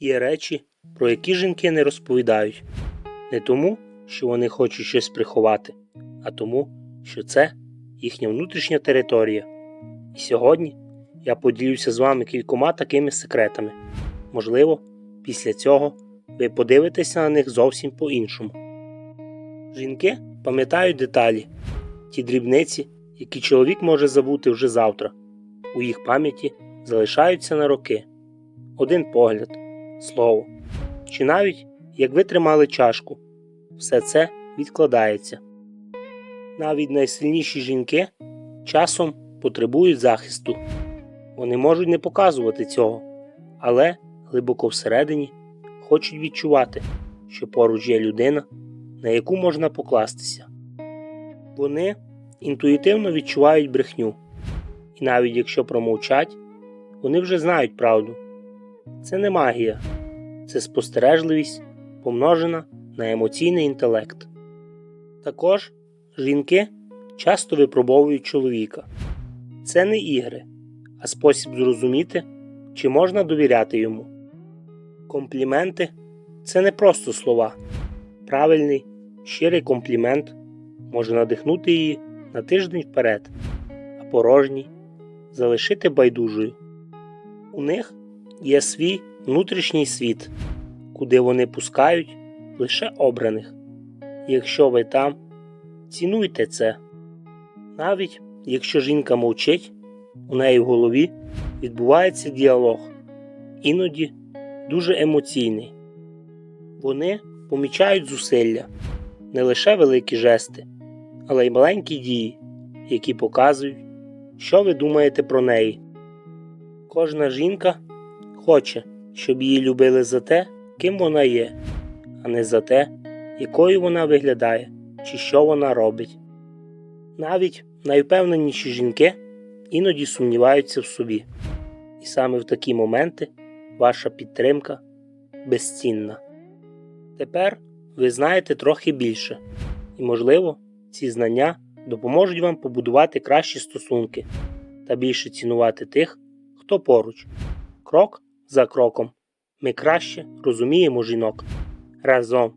Є речі, про які жінки не розповідають. Не тому, що вони хочуть щось приховати, а тому, що це їхня внутрішня територія. І сьогодні я поділюся з вами кількома такими секретами. Можливо, після цього ви подивитеся на них зовсім по-іншому. Жінки пам'ятають деталі, ті дрібниці, які чоловік може забути вже завтра. У їх пам'яті залишаються на роки. Один погляд, слово, чи навіть як ви тримали чашку. Все це відкладається. Навіть найсильніші жінки часом потребують захисту. Вони можуть не показувати цього, але глибоко всередині хочуть відчувати, що поруч є людина, на яку можна покластися. Вони інтуїтивно відчувають брехню, і навіть якщо промовчать, вони вже знають правду. Це не магія, це спостережливість, помножена на емоційний інтелект. Також жінки часто випробовують чоловіка. Це не ігри, а спосіб зрозуміти, чи можна довіряти йому. Компліменти це не просто слова. Правильний, щирий комплімент може надихнути її на тиждень вперед, а порожній залишити байдужою. У них є свій внутрішній світ, куди вони пускають лише обраних. Якщо ви там, цінуйте це. Навіть якщо жінка мовчить, у неї в голові відбувається діалог, іноді дуже емоційний. Вони помічають зусилля, не лише великі жести, але й маленькі дії, які показують, що ви думаєте про неї. Кожна жінка хоче, щоб її любили за те, ким вона є, а не за те, якою вона виглядає чи що вона робить. Навіть найвпевненіші жінки іноді сумніваються в собі, і саме в такі моменти ваша підтримка безцінна. Тепер ви знаєте трохи більше, і, можливо, ці знання допоможуть вам побудувати кращі стосунки та більше цінувати тих, хто поруч. Крок за кроком ми краще розуміємо жінок разом.